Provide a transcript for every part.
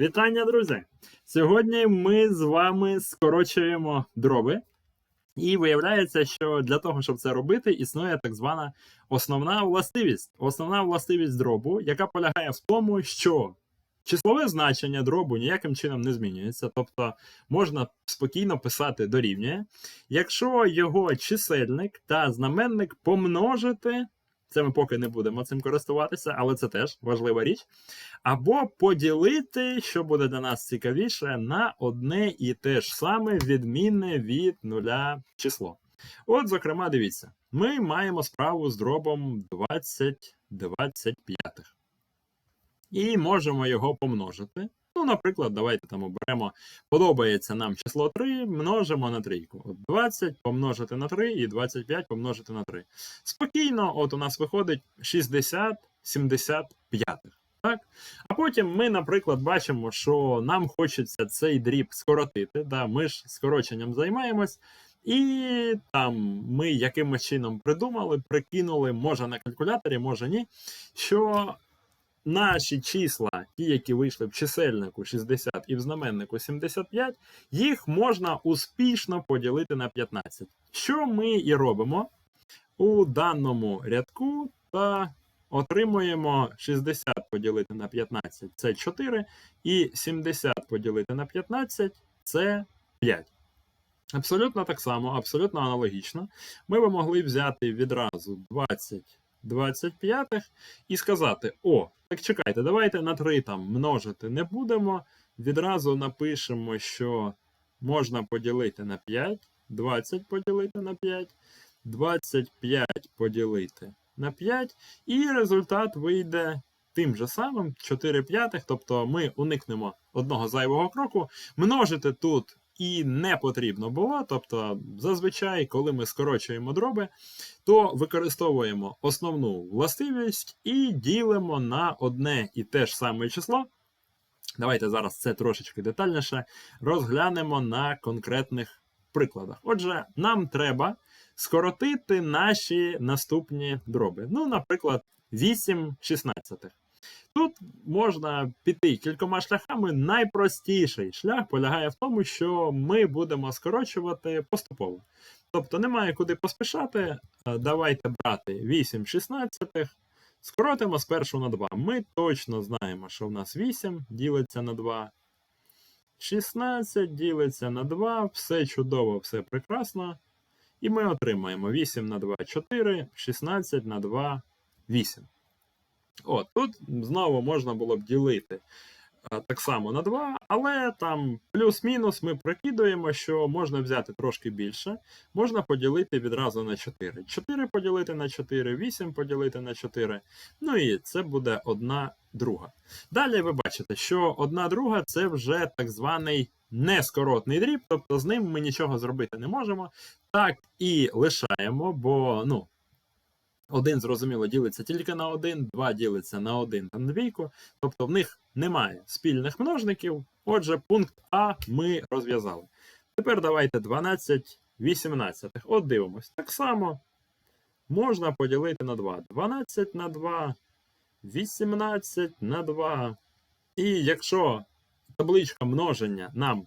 Вітання, друзі! Сьогодні ми з вами скорочуємо дроби. І виявляється, що для того, щоб це робити, існує так звана основна властивість. Основна властивість дробу, яка полягає в тому, що числове значення дробу ніяким чином не змінюється. Тобто можна спокійно писати дорівнює, якщо його чисельник та знаменник помножити. Це ми поки не будемо цим користуватися, але це теж важлива річ. Або поділити, що буде для нас цікавіше, на одне і те ж саме відмінне від нуля число. От, зокрема, дивіться, ми маємо справу з дробом 20 25. І можемо його помножити. Ну, наприклад, давайте там оберемо, подобається нам число 3, множимо на трійку. От 20 помножити на 3 і 25 помножити на 3. Спокійно, от у нас виходить 60 75. Так? А потім ми, наприклад, бачимо, що нам хочеться цей дріб скоротити. Да? Ми ж скороченням займаємось. І там ми якимось чином придумали, прикинули, може на калькуляторі, може ні, що наші числа, ті, які вийшли в чисельнику 60 і в знаменнику 75, їх можна успішно поділити на 15. Що ми і робимо у даному рядку та отримуємо 60 поділити на 15 це 4, і 70 поділити на 15 це 5. Абсолютно так само, абсолютно аналогічно. Ми би могли взяти відразу 20 25 і сказати: О, так чекайте, давайте на 3 там множити не будемо. Відразу напишемо, що можна поділити на 5, 20 поділити на 5, 25 поділити на 5, і результат вийде тим же самим 4 п'ятих, тобто ми уникнемо одного зайвого кроку. Множити тут і не потрібно було. Тобто, зазвичай, коли ми скорочуємо дроби, то використовуємо основну властивість і ділимо на одне і те ж саме число. Давайте зараз це трошечки детальніше розглянемо на конкретних прикладах. Отже, нам треба скоротити наші наступні дроби. Ну, наприклад, 8 шістнадцятих. Тут можна піти кількома шляхами. Найпростіший шлях полягає в тому, що ми будемо скорочувати поступово. Тобто немає куди поспішати. Давайте брати 8 шістнадцятих, скоротимо спершу на 2. Ми точно знаємо, що в нас 8 ділиться на 2. 16 ділиться на 2, все чудово, все прекрасно. І ми отримаємо 8 на 2 4, 16 на 2 8. От, Тут знову можна було б ділити так само на 2, але там плюс-мінус ми прикидуємо, що можна взяти трошки більше, можна поділити відразу на 4. 4 поділити на 4, 8 поділити на 4. Ну і це буде одна друга. Далі ви бачите, що одна друга це вже так званий нескоротний дріб, тобто з ним ми нічого зробити не можемо. Так і лишаємо, бо ну, один, зрозуміло, ділиться тільки на один, два ділиться на один та на двійку. Тобто в них немає спільних множників. Отже, пункт А ми розв'язали. Тепер давайте 12 18. От дивимось. Так само можна поділити на 2. 12 на 2, 18 на 2. І якщо табличка множення нам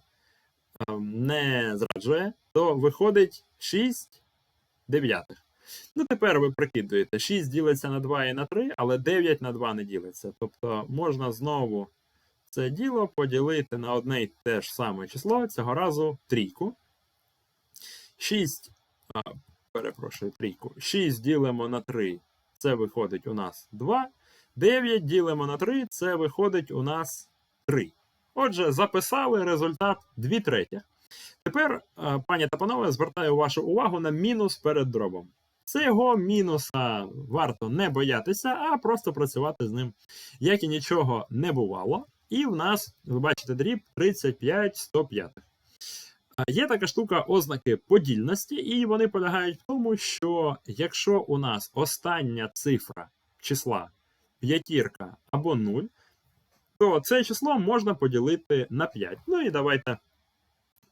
ем, не зраджує, то виходить 6 дев'ятих. Ну, тепер ви прикидуєте, 6 ділиться на 2 і на 3, але 9 на 2 не ділиться. Тобто можна знову це діло поділити на одне і те ж саме число, цього разу трійку. 6, а, перепрошую, трійку. 6 ділимо на 3, це виходить у нас 2. 9 ділимо на 3, це виходить у нас 3. Отже, записали результат 2 третіх. Тепер, пані та панове, звертаю вашу увагу на мінус перед дробом. Цього мінуса варто не боятися, а просто працювати з ним, як і нічого не бувало. І в нас, ви бачите, дріб 35 105. Є така штука ознаки подільності, і вони полягають в тому, що якщо у нас остання цифра числа п'ятірка або 0, то це число можна поділити на 5. Ну і давайте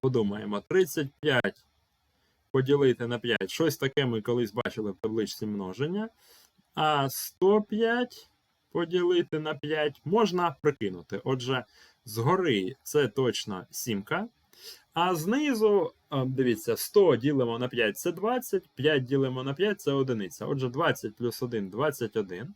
подумаємо: 35 поділити на 5. Щось таке ми колись бачили в табличці множення. А 105 поділити на 5 можна прикинути. Отже, згори це точно сімка. А знизу, дивіться, 100 ділимо на 5 це 20, 5 ділимо на 5 це одиниця. Отже, 20 плюс 1 21.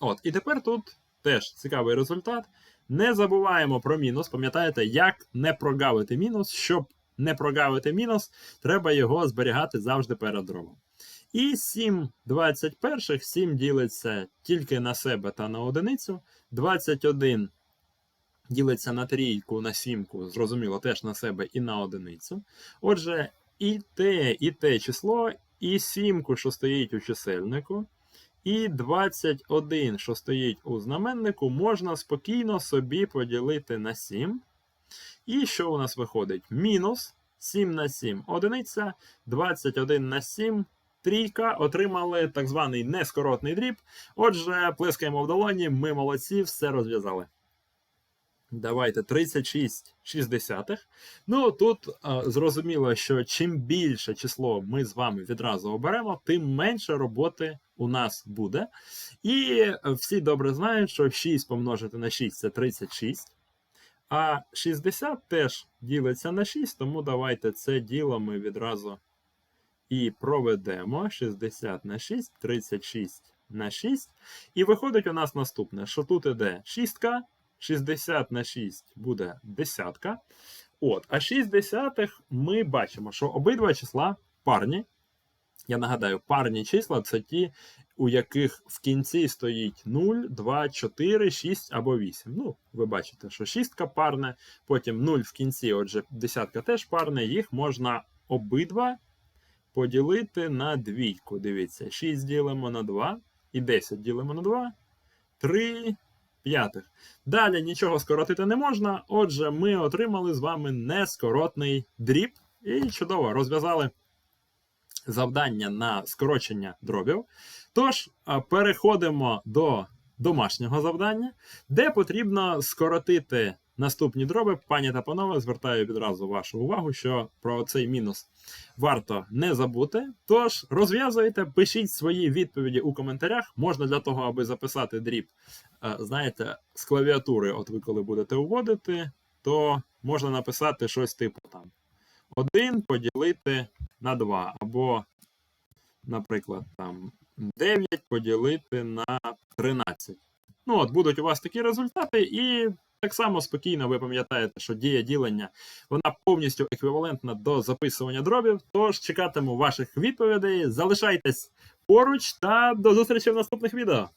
От, і тепер тут теж цікавий результат. Не забуваємо про мінус. Пам'ятаєте, як не прогавити мінус. Щоб не прогавити мінус, треба його зберігати завжди перед дробом. І 7 21 7 ділиться тільки на себе та на одиницю. 21 ділиться на трійку, на сімку, зрозуміло, теж на себе і на одиницю. Отже, і те, і те число, і сімку, що стоїть у чисельнику, і 21, що стоїть у знаменнику, можна спокійно собі поділити на 7. І що у нас виходить? Мінус 7 на 7 одиниця, 21 на 7 трійка. Отримали так званий нескоротний дріб. Отже, плескаємо в долоні, ми молодці, все розв'язали. Давайте 36 шістдесятих. Ну тут а, зрозуміло, що чим більше число ми з вами відразу оберемо, тим менше роботи у нас буде. І е, всі добре знають, що 6 помножити на 6 це 36. А 60 теж ділиться на 6, тому давайте це діло ми відразу і проведемо. 60 на 6, 36 на 6. І виходить у нас наступне, що тут іде 6. 60 на 6 буде десятка. От, а 6 десятих ми бачимо, що обидва числа парні. Я нагадаю, парні числа це ті, у яких в кінці стоїть 0, 2, 4, 6 або 8. Ну, ви бачите, що шістка парне, потім 0 в кінці, отже, десятка теж парне, їх можна обидва поділити на двійку. Дивіться, 6 ділимо на 2 і 10 ділимо на 2, 3 п'ятих. Далі нічого скоротити не можна. Отже, ми отримали з вами нескоротний дріб. І чудово розв'язали завдання на скорочення дробів. Тож, переходимо до домашнього завдання, де потрібно скоротити наступні дроби. Пані та панове, звертаю відразу вашу увагу, що про цей мінус варто не забути. Тож розв'язуйте, пишіть свої відповіді у коментарях. Можна для того, аби записати дріб, е, знаєте, з клавіатури, от ви коли будете вводити, то можна написати щось типу там 1 поділити на 2, або, наприклад, там 9 поділити на 13. Ну, от будуть у вас такі результати, і так само спокійно ви пам'ятаєте, що дія ділення вона повністю еквівалентна до записування дробів. Тож чекатиму ваших відповідей. Залишайтесь поруч та до зустрічі в наступних відео.